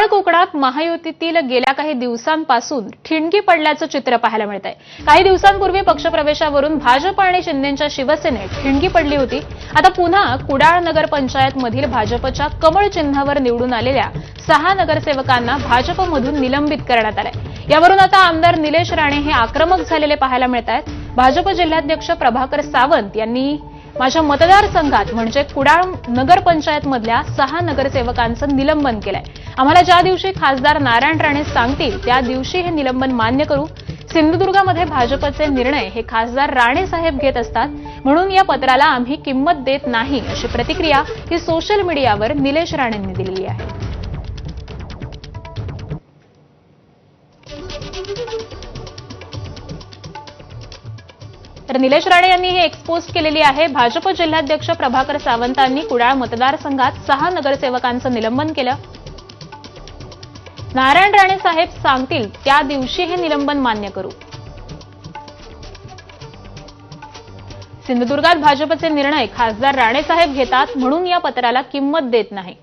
तळ कोकणात महायुतीतील गेल्या काही दिवसांपासून ठिणगी पडल्याचं चित्र पाहायला मिळत आहे काही दिवसांपूर्वी पक्षप्रवेशावरून भाजप आणि शिंदेच्या शिवसेनेत ठिणगी पडली होती. आता पुन्हा कुडाळ नगरपंचायतमधील भाजपच्या कमळ चिन्हावर निवडून आलेल्या सहा नगरसेवकांना भाजपमधून निलंबित करण्यात आलंय. यावरून आता आमदार निलेश राणे हे आक्रमक झालेले पाहायला मिळत आहेत भाजप जिल्हाध्यक्ष प्रभाकर सावंत यांनी माझ्या मतदारसंघात म्हणजे कुडाळ नगरपंचायतमधल्या सहा नगरसेवकांचं निलंबन केलंय. आम्हाला ज्या दिवशी खासदार नारायण राणे सांगतील त्या दिवशी हे निलंबन मान्य करू. सिंधुदुर्गामध्ये भाजपचे निर्णय हे खासदार राणे साहेब घेत असतात म्हणून या पत्राला आम्ही किंमत देत नाही अशी प्रतिक्रिया ही सोशल मीडियावर निलेश राणेंनी दिलेली आहे. तर निलेश राणे यांनी हे एक्सपोस्ट केलेली आहे. भाजप जिल्हाध्यक्ष प्रभाकर सावंतांनी कुडाळ मतदारसंघात सहा नगरसेवकांचं निलंबन केलं. नारायण राणे साहेब सांगतील त्या दिवशी हे निलंबन मान्य करू. सिंधुदुर्गात भाजपचे निर्णय खासदार राणे साहेब घेतात म्हणून या पत्राला किंमत देत नाही.